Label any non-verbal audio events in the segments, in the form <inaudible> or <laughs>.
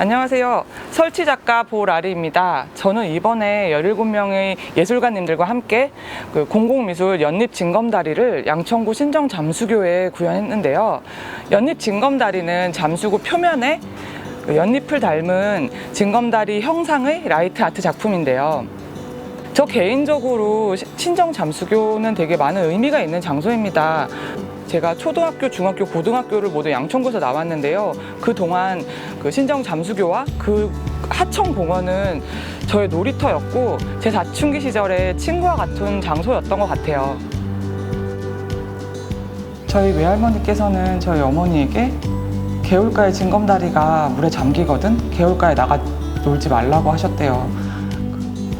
안녕하세요. 설치 작가 보라리입니다. 저는 이번에 17명의 예술가님들과 함께 그 공공미술 연립 징검다리를 양천구 신정 잠수교에 구현했는데요. 연립 징검다리는 잠수구 표면에 그 연잎을 닮은 징검다리 형상의 라이트 아트 작품인데요. 저 개인적으로 시- 신정 잠수교는 되게 많은 의미가 있는 장소입니다. 제가 초등학교, 중학교, 고등학교를 모두 양천구에서 나왔는데요. 그 동안 그 신정 잠수교와 그 하청 공원은 저의 놀이터였고 제 사춘기 시절에 친구와 같은 장소였던 것 같아요. 저희 외할머니께서는 저희 어머니에게 개울가의 징검다리가 물에 잠기거든 개울가에 나가 놀지 말라고 하셨대요.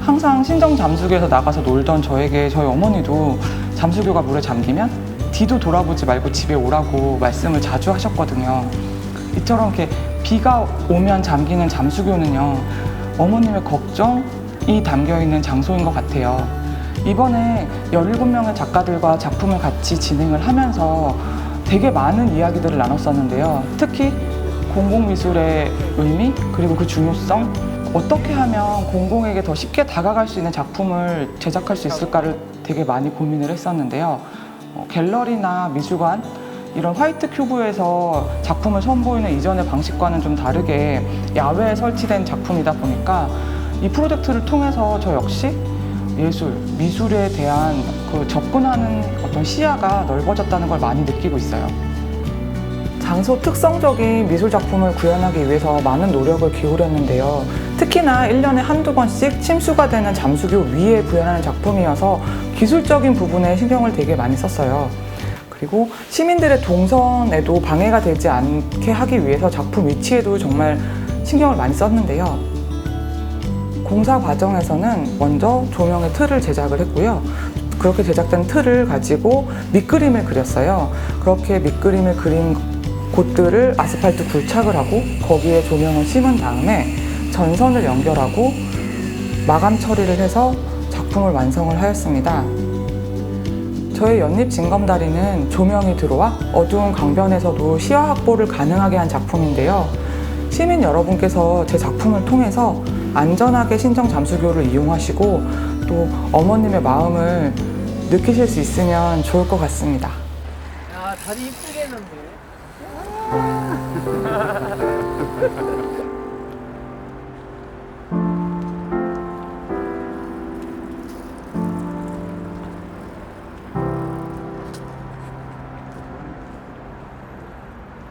항상 신정 잠수교에서 나가서 놀던 저에게 저희 어머니도 잠수교가 물에 잠기면 뒤도 돌아보지 말고 집에 오라고 말씀을 자주 하셨거든요. 이처럼 이렇게 비가 오면 잠기는 잠수교는요, 어머님의 걱정이 담겨 있는 장소인 것 같아요. 이번에 17명의 작가들과 작품을 같이 진행을 하면서 되게 많은 이야기들을 나눴었는데요. 특히 공공미술의 의미, 그리고 그 중요성, 어떻게 하면 공공에게 더 쉽게 다가갈 수 있는 작품을 제작할 수 있을까를 되게 많이 고민을 했었는데요. 어, 갤러리나 미술관, 이런 화이트 큐브에서 작품을 선보이는 이전의 방식과는 좀 다르게 야외에 설치된 작품이다 보니까 이 프로젝트를 통해서 저 역시 예술, 미술에 대한 그 접근하는 어떤 시야가 넓어졌다는 걸 많이 느끼고 있어요. 장소 특성적인 미술 작품을 구현하기 위해서 많은 노력을 기울였는데요. 특히나 1년에 한두 번씩 침수가 되는 잠수교 위에 구현하는 작품이어서 기술적인 부분에 신경을 되게 많이 썼어요. 그리고 시민들의 동선에도 방해가 되지 않게 하기 위해서 작품 위치에도 정말 신경을 많이 썼는데요. 공사 과정에서는 먼저 조명의 틀을 제작을 했고요. 그렇게 제작된 틀을 가지고 밑그림을 그렸어요. 그렇게 밑그림을 그린 곳들을 아스팔트 굴착을 하고 거기에 조명을 심은 다음에 전선을 연결하고 마감 처리를 해서 작품을 완성을 하였습니다. 저의 연립 징검다리는 조명이 들어와 어두운 강변에서도 시야 확보를 가능하게 한 작품인데요. 시민 여러분께서 제 작품을 통해서 안전하게 신정 잠수교를 이용하시고 또 어머님의 마음을 느끼실 수 있으면 좋을 것 같습니다. 야 다리 이쁘게 했는데 <laughs>